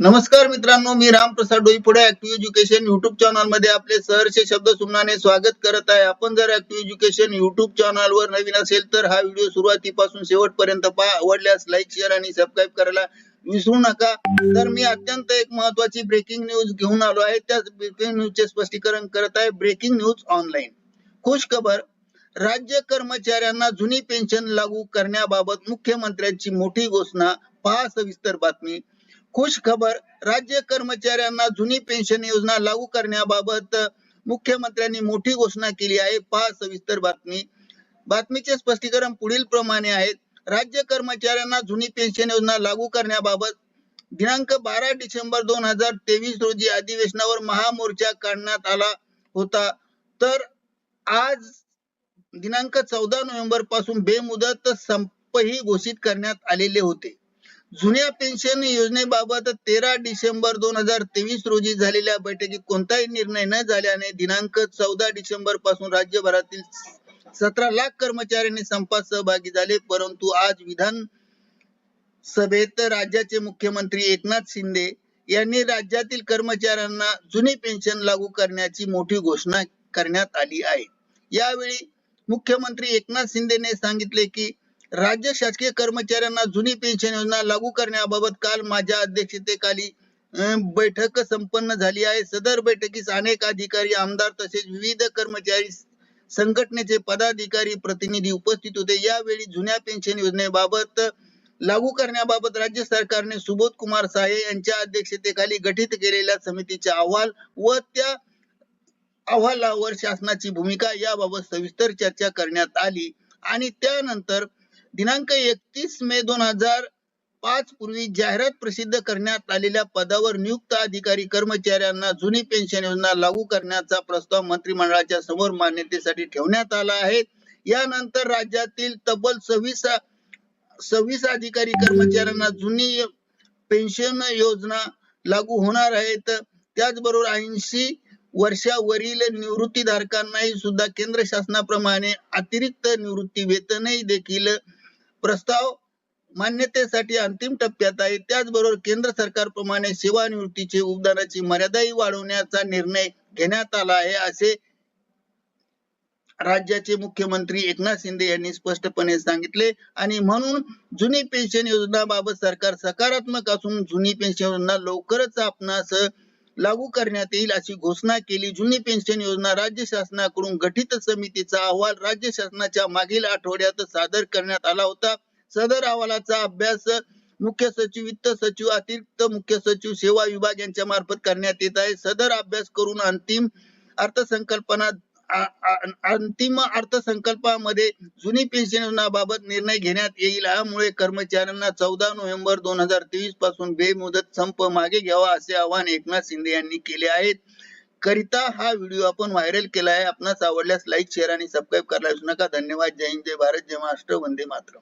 नमस्कार मित्रांनो मी Ramprasad Doiphode active education YouTube चॅनलमध्ये आपले सहर्ष शब्द सुमनाने स्वागत करत आहे. आपण जर ऍक्टिव्ह एज्युकेशन युट्यूब चॅनल वर नवीन असेल तर हा व्हिडिओ सुरुवातीपासून शेवटपर्यंत पहा. आवडल्यास लाईक शेअर आणि सबस्क्राईब करायला विसरू नका. तर मी अत्यंत एक महत्वाची ब्रेकिंग न्यूज घेऊन आलो आहे. त्या ब्रेकिंग न्यूजचे स्पष्टीकरण करत आहे. ब्रेकिंग न्यूज ऑनलाईन खुश खबर राज्य कर्मचाऱ्यांना जुनी पेन्शन लागू करण्याबाबत मुख्यमंत्र्यांची मोठी घोषणा. पहा सविस्तर बातमी. खुश खबर राज्य कर्मचाऱ्यांना जुनी पेन्शन योजना लागू करण्याबाबत मुख्यमंत्र्यांनी मोठी घोषणा केली आहे. पहा सविस्तर बातमी. बातमीचे स्पष्टीकरण पुढील प्रमाणे आहेत राज्य कर्मचाऱ्यांना जुनी पेन्शन योजना लागू करण्याबाबत दिनांक बारा डिसेंबर दोन हजार तेवीस रोजी अधिवेशनावर महामोर्चा काढण्यात आला होता. तर आज दिनांक चौदा नोव्हेंबरपासून बेमुदत संपही घोषित करण्यात आलेले होते. जुन्या पेन्शन योजनेबाबत तेरा डिसेंबर दोन हजार तेवीस रोजी झालेल्या बैठकीत कोणताही निर्णय न झाल्याने दिनांक चौदा डिसेंबरपासून राज्यभरातील सतरा लाख कर्मचाऱ्यांनी संपात सहभागी झाले. परंतु आज विधान सभेत राज्याचे मुख्यमंत्री एकनाथ शिंदे यांनी राज्यातील कर्मचाऱ्यांना जुनी पेन्शन लागू करण्याची मोठी घोषणा करण्यात आली आहे. यावेळी मुख्यमंत्री एकनाथ शिंदेने सांगितले की राज्य शासकीय कर्मचाऱ्यांना जुनी पेन्शन योजना लागू करण्याबाबत काल माझ्या अध्यक्षतेखाली बैठक संपन्न झाली आहे. सदर बैठकीस अनेक अधिकारी आमदार तसेच विविध कर्मचारी संघटनेचे पदाधिकारी प्रतिनिधी उपस्थित होते. यावेळी जुन्या पेन्शन योजनेबाबत लागू करण्याबाबत राज्य सरकारने सुबोध कुमार साहे यांच्या अध्यक्षतेखाली गठीत केलेल्या समितीचा अहवाल व त्या अहवालावर शासनाची भूमिका याबाबत सविस्तर चर्चा करण्यात आली आणि त्यानंतर दिनांक एकतीस मे दोन हजार पाच पूर्वी जाहिरात प्रसिद्ध करण्यात आलेल्या पदावर नियुक्त अधिकारी कर्मचाऱ्यांना जुनी पेन्शन योजना लागू करण्याचा प्रस्ताव मंत्रिमंडळाच्या समोर मान्यतेसाठी ठेवण्यात आला आहे. यानंतर राज्यातील तब्बल सव्वीस सव्वीस अधिकारी कर्मचाऱ्यांना जुनी पेन्शन योजना लागू होणार आहेत. त्याचबरोबर ऐंशी वर्षावरील निवृत्तीधारकांनाही सुद्धा केंद्र शासनाप्रमाणे अतिरिक्त निवृत्ती वेतनही देखील प्रस्ताव मान्यतेसाठी अंतिम टप्प्यात आहे. त्याचबरोबर केंद्र सरकारप्रमाणे सेवानिवृत्तीचे उपदानाची मर्यादाही वाढवण्याचा निर्णय घेण्यात आला आहे असे राज्याचे मुख्यमंत्री एकनाथ शिंदे यांनी स्पष्टपणे सांगितले. आणि म्हणून जुनी पेन्शन योजना बाबत सरकार सकारात्मक असून जुनी पेन्शन योजना लवकरच आपणास लागू करण्यात येईल अशी घोषणा केली. जुनी पेन्शन योजना राज्य शासनाकडून गठीत समितीचा अहवाल राज्य शासनाच्या मागील आठवड्यात सादर करण्यात आला होता. सदर अहवालाचा अभ्यास मुख्य सचिव वित्त सचिव अतिरिक्त मुख्य सचिव सेवा विभाग यांच्या मार्फत करण्यात येत आहे. सदर अभ्यास करून अंतिम अर्थसंकल्पना अंतिम अर्थसंकल्पामध्ये जुनी पेन्शन योजनाबाबत निर्णय घेण्यात येईल. यामुळे कर्मचाऱ्यांना चौदा नोव्हेंबर दोन हजार तेवीसपासून बेमुदत संप मागे घ्यावा असे आवाहन एकनाथ शिंदे यांनी केले आहे करिता हा व्हिडिओ आपण व्हायरल केला आहे. आपणास आवडल्यास लाईक शेअर आणि सबस्क्राईब करायला विसरू नका. धन्यवाद. जय हिंद. जय भारत. जय महाराष्ट्र. वंदे मातरम.